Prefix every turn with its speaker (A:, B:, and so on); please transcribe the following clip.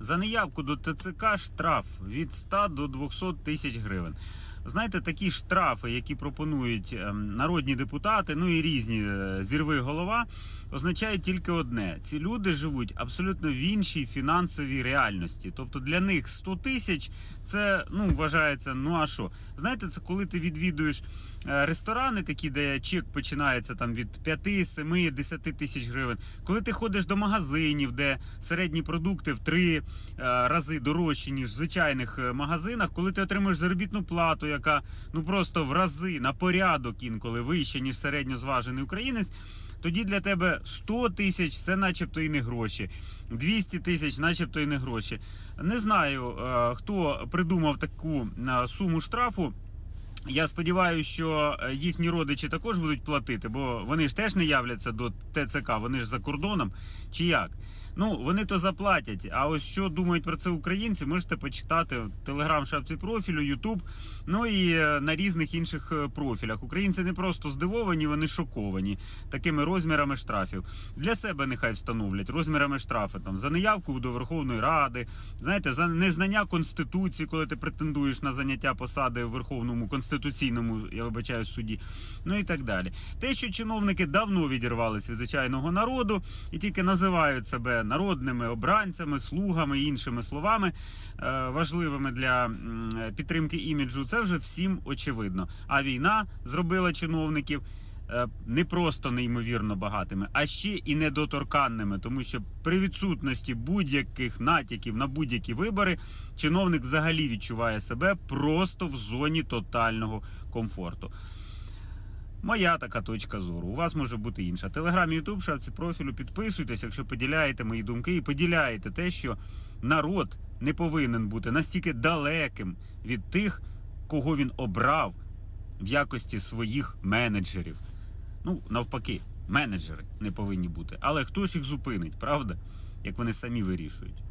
A: За неявку до ТЦК штраф від 100 до 200 тисяч гривень. Знаєте, такі штрафи, які пропонують ем, народні депутати, ну і різні е, зірви голова, означають тільки одне: ці люди живуть абсолютно в іншій фінансовій реальності. Тобто для них 100 тисяч це ну вважається. Ну а що? Знаєте, це коли ти відвідуєш е, ресторани, такі, де чек починається там від 5, 7, 10 тисяч гривень. Коли ти ходиш до магазинів, де середні продукти в три е, рази дорожчі, ніж в звичайних магазинах, коли ти отримуєш заробітну плату, яка ну просто в рази на порядок інколи вища, ніж середньозважений українець. Тоді для тебе 100 тисяч це начебто і не гроші, 200 тисяч, начебто і не гроші. Не знаю, е, хто придумав таку е, суму штрафу. Я сподіваюся, що е, їхні родичі також будуть платити, бо вони ж теж не являться до ТЦК, вони ж за кордоном. Чи як? Ну, вони то заплатять. А ось що думають про це українці, можете почитати в телеграм-шапці профілю, Ютуб, ну і е, на різних інших е, профілях. Українці не просто здивовані, вони шоковані такими розмірами штрафів. Для себе нехай встановлять розмірами штрафи там за неявку до Верховної Ради, знаєте, за незнання конституції, коли ти претендуєш на заняття посади в Верховному конституційному, я вибачаю, суді, ну і так далі. Те, що чиновники давно відірвалися від звичайного народу і тільки називають себе народними обранцями, слугами іншими словами е, важливими для підтримки іміджу, це вже всім очевидно. А війна зробила чиновників. е, Не просто неймовірно багатими, а ще і недоторканними, тому що при відсутності будь-яких натяків на будь-які вибори чиновник взагалі відчуває себе просто в зоні тотального комфорту. Моя така точка зору. У вас може бути інша. Телеграм, Ютуб, шапці профілю. Підписуйтесь, якщо поділяєте мої думки і поділяєте те, що народ не повинен бути настільки далеким від тих, кого він обрав в якості своїх менеджерів. Ну, навпаки, менеджери не повинні бути. Але хто ж їх зупинить, правда? Як вони самі вирішують.